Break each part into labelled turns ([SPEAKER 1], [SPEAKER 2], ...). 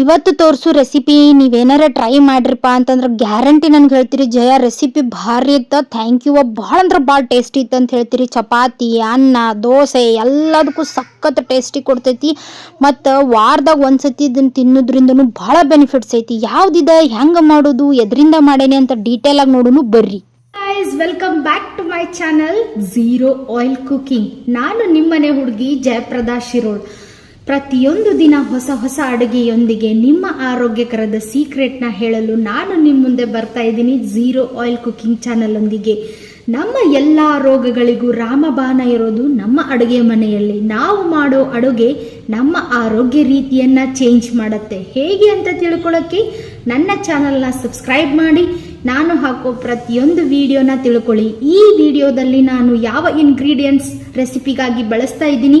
[SPEAKER 1] ಇವತ್ತು ತೋರಿಸು recipe ನೀವೇನಾರ try ಮಾಡ್ರಿಪ್ಪ ಅಂತಂದ್ರೆ ಗ್ಯಾರಂಟಿ ನನ್ಗೆ ಹೇಳ್ತೀರಿ, ಜಯ ರೆಸಿಪಿ ಭಾರಿ ಇತ್ತ ಥ್ಯಾಂಕ್ ಯು ಭಾಳ ಅಂದ್ರೆ ಭಾಳ ಟೇಸ್ಟಿ ಇತ್ತು ಅಂತ ಹೇಳ್ತೀರಿ. ಚಪಾತಿ, ಅನ್ನ, ದೋಸೆ ಎಲ್ಲದಕ್ಕೂ ಸಖತ್ ಟೇಸ್ಟಿ ಕೊಡ್ತೈತಿ. ಮತ್ತು ವಾರದಾಗ ಒಂದ್ಸತಿ ಇದನ್ನು ತಿನ್ನೋದ್ರಿಂದನೂ ಭಾಳ ಬೆನಿಫಿಟ್ಸ್ ಐತಿ. ಯಾವ್ದಿದೆ, ಹೆಂಗೆ ಮಾಡೋದು, ಎದರಿಂದ ಮಾಡೇನಿ ಅಂತ ಡೀಟೇಲ್ ಆಗಿ ನೋಡೋನು ಬರ್ರಿ.
[SPEAKER 2] Guys welcome back to my channel zero oil cooking ನಾನು ನಿಮ್ಮನೆ ಹುಡುಗಿ ಜಯಪ್ರದಾ ಶಿರೋಳ್. ಪ್ರತಿಯೊಂದು ದಿನ ಹೊಸ ಹೊಸ ಅಡುಗೆಯೊಂದಿಗೆ ನಿಮ್ಮ ಆರೋಗ್ಯಕರದ ಸೀಕ್ರೆಟ್ನ ಹೇಳಲು ನಾನು ನಿಮ್ಮ ಮುಂದೆ ಬರ್ತಾ ಇದ್ದೀನಿ ಝೀರೋ ಆಯಿಲ್ ಕುಕಿಂಗ್ ಚಾನಲ್ ಒಂದಿಗೆ ನಮ್ಮ ಎಲ್ಲ ರೋಗಗಳಿಗೂ ರಾಮಬಾಣ ಇರೋದು ನಮ್ಮ ಅಡುಗೆ ಮನೆಯಲ್ಲಿ. ನಾವು ಮಾಡೋ ಅಡುಗೆ ನಮ್ಮ ಆರೋಗ್ಯ ರೀತಿಯನ್ನ ಚೇಂಜ್ ಮಾಡುತ್ತೆ. ಹೇಗೆ ಅಂತ ತಿಳ್ಕೊಳ್ಳೋಕ್ಕೆ ನನ್ನ ಚಾನಲ್ನ ಸಬ್ಸ್ಕ್ರೈಬ್ ಮಾಡಿ. ನಾನು ಹಾಕೋ ಪ್ರತಿಯೊಂದು ವಿಡಿಯೋನ ತಿಳ್ಕೊಳ್ಳಿ. ಈ ವಿಡಿಯೋದಲ್ಲಿ ನಾನು ಯಾವ ಇಂಗ್ರೀಡಿಯೆಂಟ್ಸ್ ರೆಸಿಪಿಗಾಗಿ ಬಳಸ್ತಾ ಇದ್ದೀನಿ?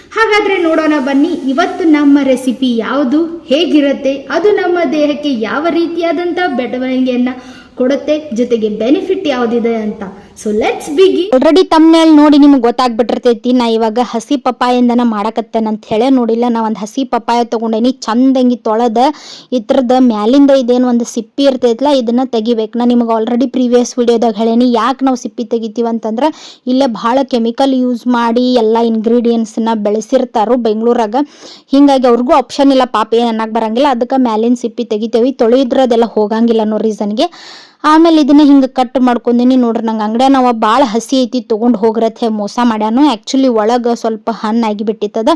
[SPEAKER 2] ಹಾಗಾದ್ರೆ ನೋಡೋಣ ಬನ್ನಿ, ಇವತ್ತು ನಮ್ಮ ರೆಸಿಪಿ ಯಾವುದು, ಹೇಗಿರುತ್ತೆ, ಅದು ನಮ್ಮ ದೇಹಕ್ಕೆ ಯಾವ ರೀತಿಯಾದಂಥ ಬೆಳವಣಿಗೆಯನ್ನು ಕೊಡುತ್ತೆ, ಜೊತೆಗೆ ಬೆನಿಫಿಟ್ ಯಾವುದಿದೆ ಅಂತ. ಸೊ ಲೆಟ್ಸ್ ಬಿಗಿ
[SPEAKER 1] ಆಲ್ರೆಡಿ ತಮ್ಮನೇಲಿ ನೋಡಿ ನಿಮ್ಗೆ ಗೊತ್ತಾಗ್ಬಿಟ್ಟಿರ್ತೈತಿ, ನಾ ಇವಾಗ ಹಸಿ ಪಪ್ಪಾಯಿಂದನ ಮಾಡಕತ್ತೇನೆ ಅಂತ ಹೇಳಿ ನೋಡಿಲ್ಲ. ನಾ ಒಂದು ಹಸಿ ಪಪ್ಪಾಯ ತಗೊಂಡೇನಿ ಚಂದಂಗಿ ತೊಳೆದ, ಇದ್ರದ ಮ್ಯಾಲಿಂದ ಇದೇನು ಒಂದು ಸಿಪ್ಪಿ ಇರ್ತೈತಲ್ಲ ಇದನ್ನ ತೆಗಿಬೇಕು. ನಾ ನಿಮ್ಗೆ ಆಲ್ರೆಡಿ ಪ್ರೀವಿಯಸ್ ವಿಡಿಯೋದಾಗ ಹೇಳೇನಿ, ಯಾಕೆ ನಾವು ಸಿಪ್ಪಿ ತೆಗಿತೀವಿ ಅಂತಂದ್ರೆ, ಇಲ್ಲೇ ಭಾಳ ಕೆಮಿಕಲ್ ಯೂಸ್ ಮಾಡಿ ಎಲ್ಲ ಇಂಗ್ರೀಡಿಯೆಂಟ್ಸ್ನ ಬೆಳೆಸಿರ್ತಾರೋ ಬೆಂಗಳೂರಾಗ. ಹಿಂಗಾಗಿ ಅವ್ರಿಗೂ ಆಪ್ಷನ್ ಇಲ್ಲ, ಪಾಪ ಏನು ಅನ್ನಕ್ಕೆ ಬರಂಗಿಲ್ಲ. ಅದಕ್ಕೆ ಮ್ಯಾಲಿನ ಸಿಪ್ಪಿ ತೆಗಿತೇವಿ, ತೊಳೆಯಿದ್ರದೆಲ್ಲ ಹೋಗಂಗಿಲ್ಲ ಅನ್ನೋ ರೀಸನ್ಗೆ ಆಮೇಲೆ ಇದನ್ನ ಹಿಂಗೆ ಕಟ್ ಮಾಡ್ಕೊಂದಿನಿ ನೋಡ್ರಿ ನಂಗೆ ಅಂಗಡಿಯ ನಾವು ಭಾಳ ಹಸಿ ಐತಿ ತೊಗೊಂಡು ಹೋಗ್ರತ್ತೆ ಮೋಸ ಮಾಡ್ಯಾನು. ಆ್ಯಕ್ಚುಲಿ ಒಳಗೆ ಸ್ವಲ್ಪ ಹಣ್ಣಾಗಿ ಬಿಟ್ಟಿತ್ತದ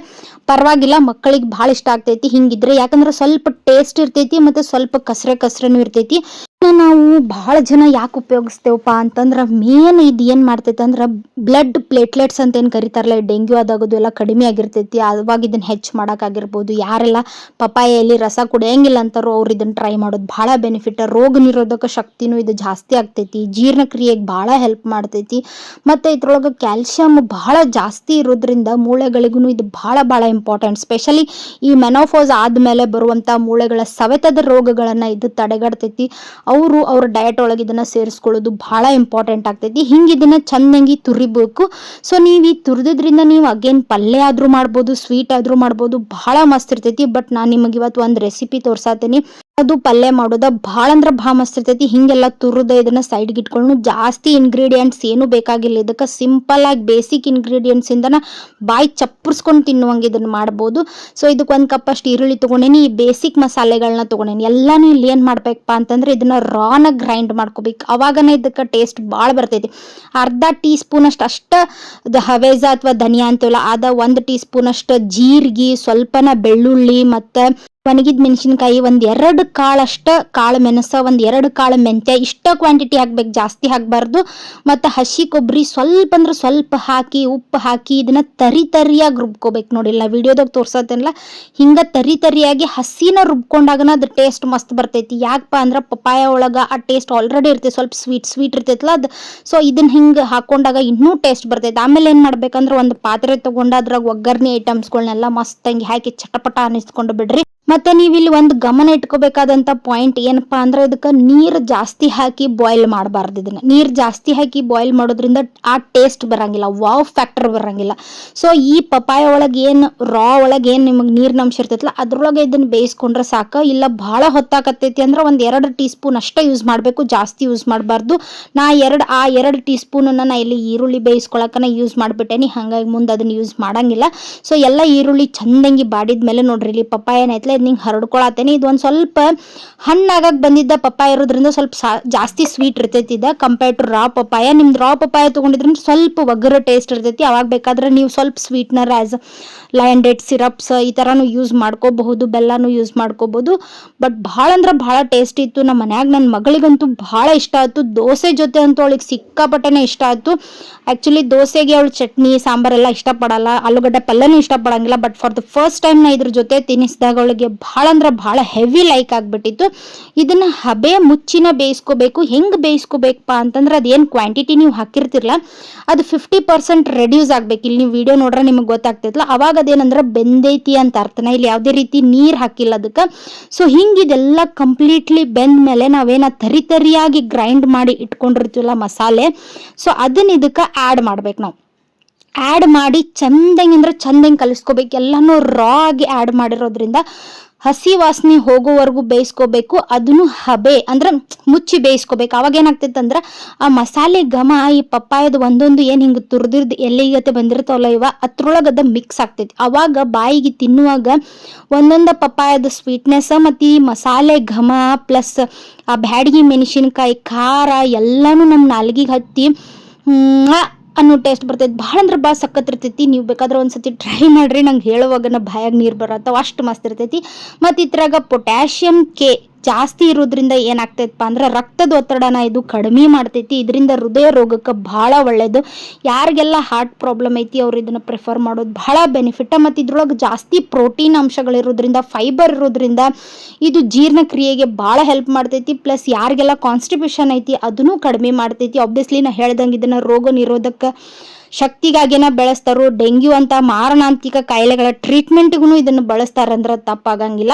[SPEAKER 1] ಪರವಾಗಿಲ್ಲ ಮಕ್ಕಳಿಗೆ ಭಾಳ ಇಷ್ಟ ಆಗ್ತೈತಿ ಹಿಂಗಿದ್ರೆ. ಯಾಕಂದ್ರೆ ಸ್ವಲ್ಪ ಟೇಸ್ಟ್ ಇರ್ತೈತಿ ಮತ್ತು ಸ್ವಲ್ಪ ಕಸ್ರೆ ಕಸ್ರೆನು ಇರ್ತೈತಿ. ನಾವು ಬಹಳ ಜನ ಯಾಕೆ ಉಪಯೋಗಿಸ್ತೇವಪ್ಪ ಅಂತಂದ್ರೆ ಮೇನ್ ಇದು ಏನ್ ಮಾಡ್ತೈತೆ ಅಂದ್ರೆ ಬ್ಲಡ್ ಪ್ಲೇಟ್ಲೆಟ್ಸ್ ಅಂತ ಏನು ಕರಿತಾರಲ್ಲ ಡೆಂಗ್ಯೂ ಆದಾಗೋದು ಎಲ್ಲ ಕಡಿಮೆ ಆಗಿರ್ತೈತಿ, ಅವಾಗ ಇದನ್ನ ಹೆಚ್ಚು ಮಾಡೋಕ್ಕಾಗಿರ್ಬೋದು ಯಾರೆಲ್ಲ ಪಪಾಯಲ್ಲಿ ರಸ ಕುಡಿಯಂಗಿಲ್ಲ ಅಂತಾರೋ ಅವ್ರು ಇದನ್ನ ಟ್ರೈ ಮಾಡೋದು ಬಹಳ ಬೆನಿಫಿಟ್ ರೋಗ ನಿರೋಧಕ ಶಕ್ತಿನೂ ಇದು ಜಾಸ್ತಿ ಆಗ್ತೈತಿ, ಜೀರ್ಣಕ್ರಿಯೆಗೆ ಬಹಳ ಹೆಲ್ಪ್ ಮಾಡ್ತೈತಿ. ಮತ್ತೆ ಇದ್ರೊಳಗೆ ಕ್ಯಾಲ್ಸಿಯಂ ಬಹಳ ಜಾಸ್ತಿ ಇರೋದ್ರಿಂದ ಮೂಳೆಗಳಿಗೂ ಇದು ಬಹಳ ಬಹಳ ಇಂಪಾರ್ಟೆಂಟ್ ಸ್ಪೆಷಲಿ ಈ ಮೆನೋಫೋಸ್ ಆದ್ಮೇಲೆ ಬರುವಂಥ ಮೂಳೆಗಳ ಸವೆತದ ರೋಗಗಳನ್ನು ಇದು ತಡೆಗಟ್ತೈತಿ. ಅವರು ಅವ್ರ ಡಯಟ್ ಒಳಗೆ ಇದನ್ನ ಸೇರಿಸ್ಕೊಳ್ಳೋದು ಭಾಳ ಇಂಪಾರ್ಟೆಂಟ್ ಆಗ್ತೈತಿ. ಹಿಂಗೆ ಇದನ್ನ ಚಂದಂಗಿ ತುರಿಬೇಕು. ಸೊ ನೀವು ಈ ತುರಿದ್ರಿಂದ ನೀವು ಅಗೇನ್ ಪಲ್ಯ ಆದ್ರೂ ಮಾಡ್ಬೋದು ಸ್ವೀಟ್ ಆದ್ರೂ ಮಾಡ್ಬೋದು, ಭಾಳ ಮಸ್ತ್ ಇರ್ತೈತಿ. ಬಟ್ ನಾನು ನಿಮಗೆ ಇವತ್ತು ಒಂದು ರೆಸಿಪಿ ತೋರ್ಸಾತೀನಿ. ಅದು ಪಲ್ಯ ಮಾಡೋದ ಭಾಳ ಅಂದ್ರ ಭಾಳ ಮಸ್ತ್ ಇರ್ತೈತಿ. ಹಿಂಗೆಲ್ಲ ತುರಿದ ಇದನ್ನ ಸೈಡ್ಗೆ ಇಟ್ಕೊಂಡು ಜಾಸ್ತಿ ಇಂಗ್ರೀಡಿಯೆಂಟ್ಸ್ ಏನು ಬೇಕಾಗಿಲ್ಲ. ಇದಕ್ಕೆ ಸಿಂಪಲ್ ಆಗಿ ಬೇಸಿಕ್ ಇಂಗ್ರೀಡಿಯೆಂಟ್ಸ್ ಇಂದನ ಬಾಯಿ ಚಪ್ಪರ್ಸ್ಕೊಂಡು ತಿನ್ನುವಂಗೆ ಇದನ್ನ ಮಾಡ್ಬೋದು. ಸೊ ಇದಕ್ಕೆ ಒಂದು ಕಪ್ ಅಷ್ಟು ಈರುಳ್ಳಿ ತಗೊಂಡೇನಿ. ಈ ಬೇಸಿಕ್ ಮಸಾಲೆಗಳನ್ನ ತಗೊಂಡೇನಿ. ಎಲ್ಲಾನು ಇಲ್ಲಿ ಏನು ಮಾಡ್ಬೇಕಪ್ಪ ಅಂತಂದ್ರೆ ಇದನ್ನ ರಾನ ಗ್ರೈಂಡ್ ಮಾಡ್ಕೋಬೇಕು. ಅವಾಗನೇ ಇದಕ್ಕೆ ಟೇಸ್ಟ್ ಭಾಳ ಬರ್ತೈತಿ. ಅರ್ಧ ಟೀ ಸ್ಪೂನ್ ಅಷ್ಟು ಅಷ್ಟ ಹವೇಜ ಅಥವಾ ಧನಿಯಾ ಅಂತೀವಲ್ಲ, ಅದ ಒಂದು ಟೀ ಸ್ಪೂನ್ ಅಷ್ಟು ಜೀರಿಗೆ, ಸ್ವಲ್ಪನ ಬೆಳ್ಳುಳ್ಳಿ ಮತ್ತು ಒಣಗಿದ ಮೆಣಸಿನಕಾಯಿ ಒಂದ್ ಎರಡು ಕಾಳಷ್ಟ ಕಾಳು ಮೆಣಸ, ಒಂದ್ ಎರಡು ಕಾಳು ಮೆಂತ್ಯ, ಇಷ್ಟ ಕ್ವಾಂಟಿಟಿ ಹಾಕ್ಬೇಕು, ಜಾಸ್ತಿ ಹಾಕಬಾರ್ದು. ಮತ್ತು ಹಸಿ ಕೊಬ್ಬರಿ ಸ್ವಲ್ಪ ಅಂದ್ರೆ ಸ್ವಲ್ಪ ಹಾಕಿ, ಉಪ್ಪು ಹಾಕಿ ಇದನ್ನ ತರಿ ತರಿಯಾಗಿ ರುಬ್ಕೋಬೇಕು ನೋಡಿಲ್ಲ ವಿಡಿಯೋದಾಗ ತೋರ್ಸತ್ತೇನಲ್ಲ? ಹಿಂಗ ತರಿ ತರಿಯಾಗಿ ಹಸಿನ ರುಬ್ಕೊಂಡಾಗನ ಅದ್ರ ಟೇಸ್ಟ್ ಮಸ್ತ್ ಬರ್ತೈತಿ. ಯಾಕಪ್ಪ ಅಂದ್ರೆ ಪಪ್ಪಾಯ ಒಳಗ ಆ ಟೇಸ್ಟ್ ಆಲ್ರೆಡಿ ಇರ್ತೈತಿ. ಸ್ವಲ್ಪ ಸ್ವೀಟ್ ಸ್ವೀಟ್ ಇರ್ತೈತಲ್ಲ ಅದು. ಸೊ ಇದನ್ನ ಹಿಂಗೆ ಹಾಕೊಂಡಾಗ ಇನ್ನೂ ಟೇಸ್ಟ್ ಬರ್ತೈತಿ. ಆಮೇಲೆ ಏನು ಮಾಡ್ಬೇಕಂದ್ರ ಒಂದು ಪಾತ್ರೆ ತೊಗೊಂಡು ಅದ್ರಾಗ ಒಗ್ಗರಣೆ ಐಟಮ್ಸ್ಗಳನ್ನೆಲ್ಲ ಹಂಗೆ ಹಾಕಿ ಚಟಪಟ ಅನಿಸ್ಕೊಂಡು ಬಿಡ್ರಿ. ಮತ್ತೆ ನೀವು ಇಲ್ಲಿ ಒಂದು ಗಮನ ಇಟ್ಕೋಬೇಕಾದಂತ ಪಾಯಿಂಟ್ ಏನಪ್ಪಾ ಅಂದ್ರೆ ಅದಕ್ಕೆ ನೀರು ಜಾಸ್ತಿ ಹಾಕಿ ಬಾಯ್ಲ್ ಮಾಡಬಾರ್ದು ಇದನ್ನ. ನೀರು ಜಾಸ್ತಿ ಹಾಕಿ ಬಾಯ್ಲ್ ಮಾಡೋದ್ರಿಂದ ಆ ಟೇಸ್ಟ್ ಬರಂಗಿಲ್ಲ ವಾವ್ ಫ್ಯಾಕ್ಟರ್ ಬರಂಗಿಲ್ಲ. ಸೊ ಈ ಪಪಾಯ ಒಳಗೆ ಏನು ರಾ ಒಳಗೆ ಏನು ನಿಮಗೆ ನೀರಿನ ಅಂಶ ಇರ್ತೈತಲ್ಲ ಅದ್ರೊಳಗೆ ಇದನ್ನ ಬೇಯಿಸ್ಕೊಂಡ್ರೆ ಸಾಕು. ಇಲ್ಲ ಭಾಳ ಹೊತ್ತಾಕತ್ತೈತಿ ಅಂದ್ರೆ ಒಂದು ಎರಡು ಟೀ ಸ್ಪೂನ್ ಅಷ್ಟೇ ಯೂಸ್ ಮಾಡಬೇಕು, ಜಾಸ್ತಿ ಯೂಸ್ ಮಾಡಬಾರ್ದು. ನಾ ಎರಡು, ಆ ಎರಡು ಟೀ ಸ್ಪೂನನ್ನು ನಾ ಇಲ್ಲಿ ಈರುಳ್ಳಿ ಬೇಯಿಸ್ಕೊಳಕನ ಯೂಸ್ ಮಾಡಿಬಿಟ್ಟೇನಿ, ಹಾಗಾಗಿ ಮುಂದೆ ಅದನ್ನ ಯೂಸ್ ಮಾಡಂಗಿಲ್ಲ. ಸೊ ಎಲ್ಲ ಈರುಳ್ಳಿ ಚಂದಂಗಿ ಬಾಡಿದ ಮೇಲೆ ನೋಡ್ರಿ, ಇಲ್ಲಿ ಪಪ್ಪಾಯ ಏನೈತಲ್ಲ ಇದು ನಿಂಗೆ ಹರಡ್ಕೊಳತ್ತೇನೆ. ಇದು ಒಂದು ಸ್ವಲ್ಪ ಹಣ್ಣಾಗಕ್ಕೆ ಬಂದಿದ್ದ ಪಪ್ಪಾಯ ಇರೋದ್ರಿಂದ ಸ್ವಲ್ಪ ಸಾ ಜಾಸ್ತಿ ಸ್ವೀಟ್ ಇರ್ತೈತಿ ಇದು ಕಂಪೇರ್ ಟು ರಾ ಪಪ್ಪಾಯ. ನಿಮ್ದು ರಾ ಪಪ್ಪಾಯ ತೊಗೊಂಡಿದ್ರೆ ಸ್ವಲ್ಪ ಒಗ್ಗರ ಟೇಸ್ಟ್ ಇರ್ತೈತಿ. ಅವಾಗ ಬೇಕಾದ್ರೆ ನೀವು ಸ್ವಲ್ಪ ಸ್ವೀಟ್ನರ್ ಆ್ಯಸ್ ಲಯನ್ ಡೇಟ್ ಸಿರಪ್ಸ್ ಈ ಥರನೂ ಯೂಸ್ ಮಾಡ್ಕೋಬಹುದು, ಬೆಲ್ಲನೂ ಯೂಸ್ ಮಾಡ್ಕೋಬಹುದು. ಬಟ್ ಭಾಳ ಅಂದ್ರೆ ಭಾಳ ಟೇಸ್ಟ್ ಇತ್ತು. ನಮ್ಮ ಮನ್ಯಾಗ ನನ್ನ ಮಗಳಿಗಂತೂ ಭಾಳ ಇಷ್ಟ ಆಯ್ತು. ದೋಸೆ ಜೊತೆ ಅಂತೂ ಅವಳಿಗೆ ಸಿಕ್ಕಾಪಟ್ಟೆನೇ ಇಷ್ಟ ಆಯ್ತು. ಆ್ಯಕ್ಚುಲಿ ದೋಸೆಗೆ ಅವಳು ಚಟ್ನಿ, ಸಾಂಬಾರೆಲ್ಲ ಇಷ್ಟಪಡಲ್ಲ. ಆಲೂಗಡ್ಡೆ ಪಲ್ಯನೂ ಇಷ್ಟಪಡಂಗಿಲ್ಲ. But for the first time ಇದ್ರ ಜೊತೆ ತಿನ್ನಿಸಿದಾಗ ಅವಳಿಗೆ ಮಕ್ಕಳಿಗೆ ಭಾಳ ಅಂದ್ರೆ ಭಾಳ ಹೆವಿ ಲೈಕ್ ಆಗಿಬಿಟ್ಟಿತ್ತು. ಇದನ್ನು ಹಬೆ ಮುಚ್ಚಿನ ಬೇಯಿಸ್ಕೋಬೇಕು, ಹೆಂಗೆ ಬೇಯಿಸ್ಕೋಬೇಕಪ್ಪ ಅಂತಂದ್ರೆ ಅದೇನು ಕ್ವಾಂಟಿಟಿ ನೀವು ಹಾಕಿರ್ತಿರಲ್ಲ ಅದು ಫಿಫ್ಟಿ ಪರ್ಸೆಂಟ್ ರೆಡ್ಯೂಸ್ ಆಗ್ಬೇಕು. ಇಲ್ಲಿ ನೀವು ವಿಡಿಯೋ ನೋಡ್ರೆ ನಿಮಗೆ ಗೊತ್ತಾಗ್ತೈತಲ್ಲ ಅವಾಗ ಅದೇನಂದ್ರೆ ಬೆಂದೈತಿ ಅಂತ ಅರ್ಥನ, ಇಲ್ಲಿ ಯಾವುದೇ ರೀತಿ ನೀರು ಹಾಕಿಲ್ಲ ಅದಕ್ಕೆ ಸೊ ಹಿಂಗೆ ಇದೆಲ್ಲ ಕಂಪ್ಲೀಟ್ಲಿ ಬೆಂದ ಮೇಲೆ ನಾವೇನ ತರಿ ತರಿಯಾಗಿ ಗ್ರೈಂಡ್ ಮಾಡಿ ಇಟ್ಕೊಂಡಿರ್ತೀವಲ್ಲ ಮಸಾಲೆ ಸೊ ಅದನ್ನ ಇದಕ್ಕೆ ಆ್ಯಡ್ ಮಾಡ್ಬೇಕು ನಾವು. ಆ್ಯಡ್ ಮಾಡಿ ಚಂದಂಗೆ ಅಂದ್ರೆ ಚಂದಂಗೆ ಕಲಿಸ್ಕೋಬೇಕು. ಎಲ್ಲನೂ ರಾ ಆಗಿ ಆ್ಯಡ್ ಮಾಡಿರೋದ್ರಿಂದ ಹಸಿ ವಾಸನೆ ಹೋಗೋವರೆಗೂ ಬೇಯಿಸ್ಕೋಬೇಕು. ಅದನ್ನು ಹಬೆ ಅಂದ್ರೆ ಮುಚ್ಚಿ ಬೇಯಿಸ್ಕೋಬೇಕು. ಅವಾಗ ಏನಾಗ್ತೈತೆ ಅಂದ್ರೆ ಆ ಮಸಾಲೆ ಘಮ ಈ ಪಪ್ಪಾಯದ ಒಂದೊಂದು ಏನು ಹಿಂಗೆ ತುರ್ದಿರ್ದು ಎಲ್ಲಿಗತ್ತೆ ಬಂದಿರ್ತಾವಲ್ಲ ಇವ, ಅದ್ರೊಳಗೆ ಅದು ಮಿಕ್ಸ್ ಆಗ್ತೈತಿ. ಅವಾಗ ಬಾಯಿಗೆ ತಿನ್ನುವಾಗ ಒಂದೊಂದು ಪಪ್ಪಾಯದ ಸ್ವೀಟ್ನೆಸ್ ಮತ್ತು ಈ ಮಸಾಲೆ ಘಮ ಪ್ಲಸ್ ಆ ಬ್ಯಾಡಗಿ ಮೆಣಸಿನ್ಕಾಯಿ, ಖಾರ ಎಲ್ಲನೂ ನಮ್ಮ ನಾಲ್ಗಿಗೆ ಹತ್ತಿ ಅನ್ನೋ ಟೇಸ್ಟ್ ಬರ್ತೈತಿ. ಭಾಳ ಅಂದ್ರೆ ಭಾಳ ಸಖತ್ ಇರ್ತೈತಿ. ನೀವು ಬೇಕಾದ್ರೆ ಒಂದ್ಸತಿ ಟ್ರೈ ಮಾಡ್ರಿ. ನಂಗೆ ಹೇಳುವಾಗ ಬಾಯಾಗ ನೀರು ಬರತ್ತವ, ಅಷ್ಟು ಮಸ್ತ್ ಇರ್ತೈತಿ. ಮತ್ತು ಇದ್ರಾಗ ಪೊಟ್ಯಾಷಿಯಮ್ ಕೆ ಜಾಸ್ತಿ ಇರೋದ್ರಿಂದ ಏನಾಗ್ತೈತಪ್ಪ ಅಂದ್ರೆ ರಕ್ತದ ಒತ್ತಡನ ಇದು ಕಡಿಮೆ ಮಾಡ್ತೈತಿ. ಇದರಿಂದ ಹೃದಯ ರೋಗಕ್ಕೆ ಭಾಳ ಒಳ್ಳೇದು. ಯಾರಿಗೆಲ್ಲ ಹಾರ್ಟ್ ಪ್ರಾಬ್ಲಮ್ ಐತಿ, ಅವ್ರು ಇದನ್ನು ಪ್ರಿಫರ್ ಮಾಡೋದು ಭಾಳ ಬೆನಿಫಿಟ್ ಮತ್ತು ಇದ್ರೊಳಗೆ ಜಾಸ್ತಿ ಪ್ರೋಟೀನ್ ಅಂಶಗಳಿರೋದ್ರಿಂದ ಫೈಬರ್ ಇರೋದ್ರಿಂದ ಇದು ಜೀರ್ಣಕ್ರಿಯೆಗೆ ಭಾಳ ಹೆಲ್ಪ್ ಮಾಡ್ತೈತಿ. ಪ್ಲಸ್ ಯಾರಿಗೆಲ್ಲ ಕಾನ್ಸ್ಟಿಪೇಷನ್ ಐತಿ, ಅದನ್ನು ಕಡಿಮೆ ಮಾಡ್ತೈತಿ. ಆಬ್ವಿಯಸ್ಲಿ ನಾ ಹೇಳ್ದಂಗೆ ಇದನ್ನು ರೋಗ ನಿರೋಧಕ ಶಕ್ತಿಗಾಗಿನ ಬೆಳೆಸ್ತಾರೋ, ಡೆಂಗ್ಯೂ ಅಂತ ಮಾರಣಾಂತಿಕ ಕಾಯಿಲೆಗಳ ಟ್ರೀಟ್ಮೆಂಟ್ಗೂ ಇದನ್ನು ಬಳಸ್ತಾರಂದ್ರೆ ತಪ್ಪಾಗಂಗಿಲ್ಲ.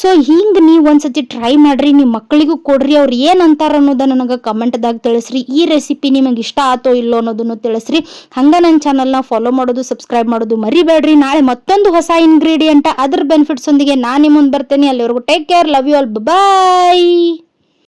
[SPEAKER 1] ಸೊ ಹಿಂಗೆ ನೀವು ಒಂದ್ಸತಿ ಟ್ರೈ ಮಾಡ್ರಿ ನಿಮ್ಮ ಮಕ್ಕಳಿಗೂ ಕೊಡ್ರಿ, ಅವ್ರು ಏನು ಅಂತಾರ ಅನ್ನೋದನ್ನ ನನಗೆ ಕಮೆಂಟ್ದಾಗ ತಿಳಿಸ್ರಿ. ಈ ರೆಸಿಪಿ ನಿಮಗೆ ಇಷ್ಟ ಆತೋ ಇಲ್ಲೋ ಅನ್ನೋದನ್ನು ತಿಳಿಸ್ರಿ. ಹಂಗೆ ನನ್ನ ನ ಫಾಲೋ ಮಾಡೋದು ಸಬ್ಸ್ಕ್ರೈಬ್ ಮಾಡೋದು ಮರಿಬೇಡ್ರಿ. ನಾಳೆ ಮತ್ತೊಂದು ಹೊಸ ಇಂಗ್ರೀಡಿಯೆಂಟ್ ಅದ್ರ ಬೆನಿಫಿಟ್ಸ್ ಒಂದಿಗೆ ನಾನು ನಿಮ್ಮ ಮುಂದೆ ಬರ್ತೇನೆ. ಅಲ್ಲಿವರೆಗೂ take care love you all bye